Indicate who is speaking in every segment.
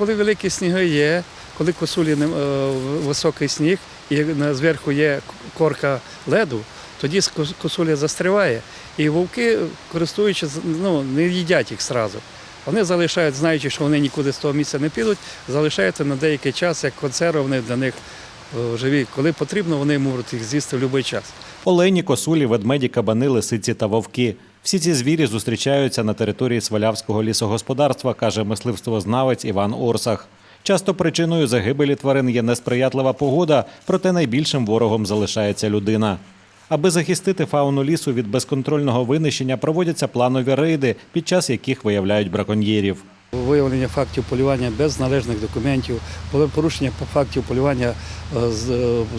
Speaker 1: коли великі сніги є, коли косулі е, високий сніг і зверху є корка леду, тоді кос- косуля застріває. І вовки, користуючись, ну, не їдять їх сразу. Вони залишають, знаючи, що вони нікуди з того місця не підуть, залишаються на деякий час як консерви, для них е, живі. Коли потрібно, вони можуть їх з'їсти в будь-який час.
Speaker 2: Олені, косулі, ведмеді, кабани, лисиці та вовки. Всі ці звірі зустрічаються на території Свалявського лісогосподарства, каже мисливствознавець Іван Орсах. Часто причиною загибелі тварин є несприятлива погода, проте найбільшим ворогом залишається людина. Аби захистити фауну лісу від безконтрольного винищення, проводяться планові рейди, під час яких виявляють браконьєрів.
Speaker 1: Виявлення фактів полювання без належних документів, порушення фактів полювання е,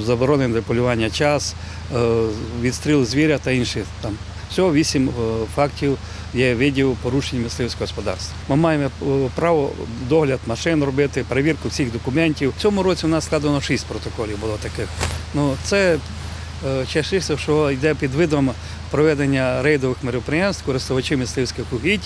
Speaker 1: е, для полювання час, е, відстріл звіря та інші там. Всього вісім е, фактів є видів порушень мисливського господарства. Ми маємо е, право догляд машин робити, перевірку всіх документів. В цьому році у нас складено шість протоколів було таких. Ну це частіше, що йде під видом проведення рейдових мероприємств, користувачі мисливських угідь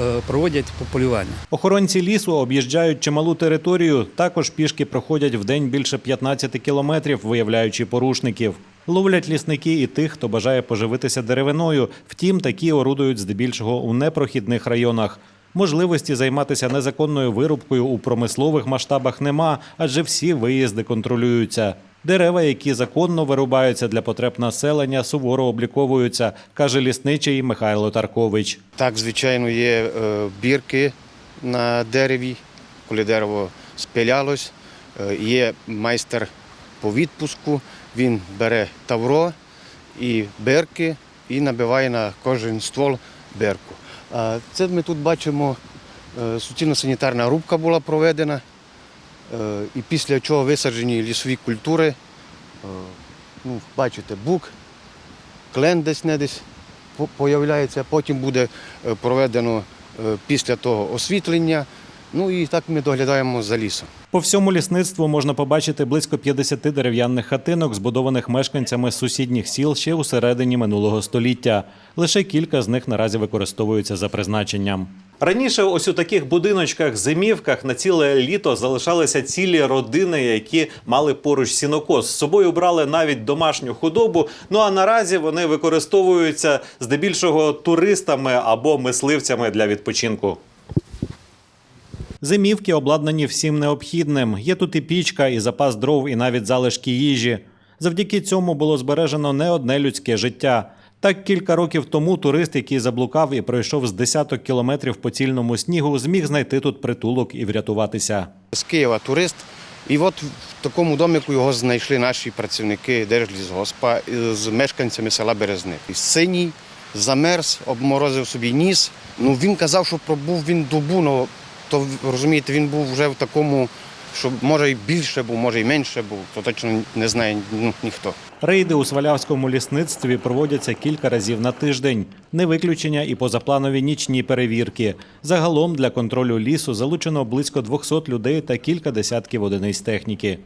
Speaker 1: е, проводять полювання.
Speaker 2: Охоронці лісу об'їжджають чималу територію, також пішки проходять в день більше 15 кілометрів, виявляючи порушників. Ловлять лісники і тих, хто бажає поживитися деревиною. Втім, такі орудують здебільшого у непрохідних районах. Можливості займатися незаконною вирубкою у промислових масштабах нема, адже всі виїзди контролюються. Дерева, які законно вирубаються для потреб населення, суворо обліковуються, каже лісничий Михайло Таркович.
Speaker 3: Так, звичайно, є е, бірки на дереві, коли дерево спилялось. Е, Є майстер по відпуску, він бере тавро і бірки і набиває на кожен ствол бірку. А Це ми тут бачимо, е, суцільно санітарна рубка була проведена, е, і після чого висаджені лісові культури. Е, Ну, бачите, бук, клен десь не десь по- появляється, потім буде проведено після того освітлення. Ну і так ми доглядаємо за лісом.
Speaker 2: По всьому лісництву можна побачити близько 50 дерев'яних хатинок, збудованих мешканцями сусідніх сіл ще у середині минулого століття. Лише кілька з них наразі використовуються за призначенням. Раніше ось у таких будиночках, зимівках на ціле літо залишалися цілі родини, які мали поруч сінокос. З собою брали навіть домашню худобу. Ну а наразі вони використовуються здебільшого туристами або мисливцями для відпочинку. Зимівки обладнані всім необхідним. Є тут і пічка, і запас дров, і навіть залишки їжі. Завдяки цьому було збережено не одне людське життя. Так кілька років тому турист, який заблукав і пройшов з десяток кілометрів по цільному снігу, зміг знайти тут притулок і врятуватися.
Speaker 3: З Києва турист. І от в такому домику його знайшли наші працівники Держлісгоспа е, з мешканцями села Березни. Синій, замерз, обморозив собі ніс. Ну він казав, що пробув він добу, ну то розумієте, він був вже в такому, що може і більше був, може і менше був, то точно не знає ну, ніхто.
Speaker 2: Рейди у Свалявському лісництві проводяться кілька разів на тиждень. Не виключення і позапланові нічні перевірки. Загалом для контролю лісу залучено близько 200 людей та кілька десятків одиниць техніки.